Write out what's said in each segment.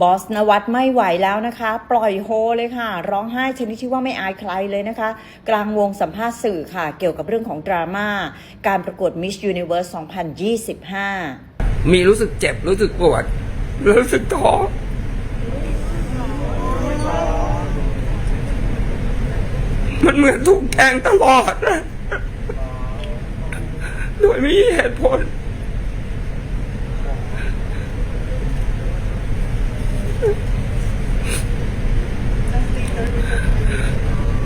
บอสนวัตไม่ไหวแล้วนะคะ ปล่อยโฮเลยค่ะ ร้องไห้ชนิดที่ว่าไม่อายใครเลยนะคะ กลางวงสัมภาษณ์สื่อค่ะ เกี่ยวกับเรื่องของดราม่า การประกวด Miss Universe 2025 มีรู้สึกเจ็บรู้สึกปวด รู้สึกท้อมันเหมือนถูกแทงตลอดนะโดยไม่มีเหตุผล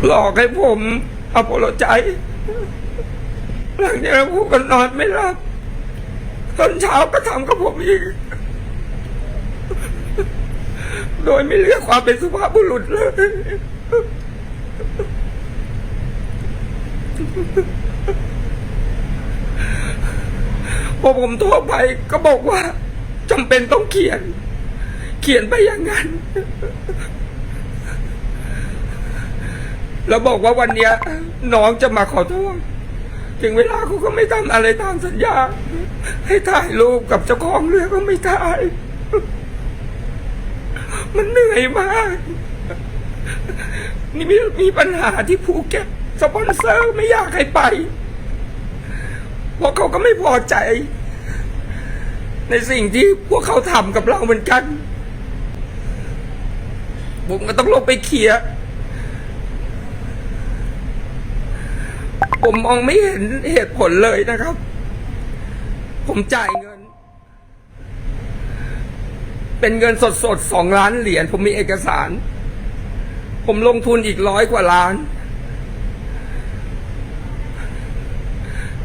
หลอกให้ผมอโปโลใจ หลังจากนั้นผมก็นอนไม่หลับตอนเช้าก็ทำกับผมอีก โดยไม่เลือกความเป็นสุภาพบุรุษเลย พอผมโทรไปก็บอกว่าจำเป็นต้องเขียน เขียนไปอย่างนั้น แล้วบอกว่าวันเนี้ยน้องจะมาขอโทษถึงเวลาเขาก็ไม่ทำอะไรตามสัญญา ให้ถ่ายรูปกับเจ้าของเรือก็ไม่ถ่าย มันเหนื่อยมาก นี่มีมีปัญหาที่ภูเก็ตสปอนเซอร์ไม่อยากให้ไป เพราะเขาก็ไม่พอใจ ในสิ่งที่พวกเขาทำกับเราเหมือนกัน ผมก็ต้องลงไปเคลียร์ ผมมองไม่เห็นเหตุผลเลยนะครับ ผมจ่ายเงิน เป็นเงินสดสดสองล้านเหรียญผมมีเอกสาร ผมลงทุนอีกร้อยกว่าล้าน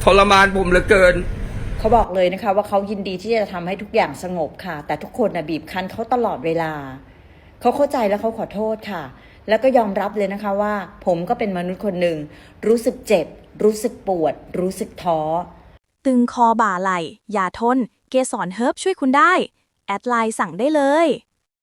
ทรมานผมเหลือเกินเขาบอกเลยนะคะว่าเขายินดีที่จะทำให้ทุกอย่างสงบค่ะ แต่ทุกคนนะบีบคั้นเขาตลอดเวลา เขาเข้าใจแล้วเขาขอโทษค่ะ แล้วก็ยอมรับเลยนะคะว่า ผมก็เป็นมนุษย์คนหนึ่งรู้สึกเจ็บ รู้สึกปวด รู้สึกท้อ ตึงคอบ่าไหล่ อย่าทน เกสรเฮิร์บช่วยคุณได้ แอดไลน์สั่งได้เลย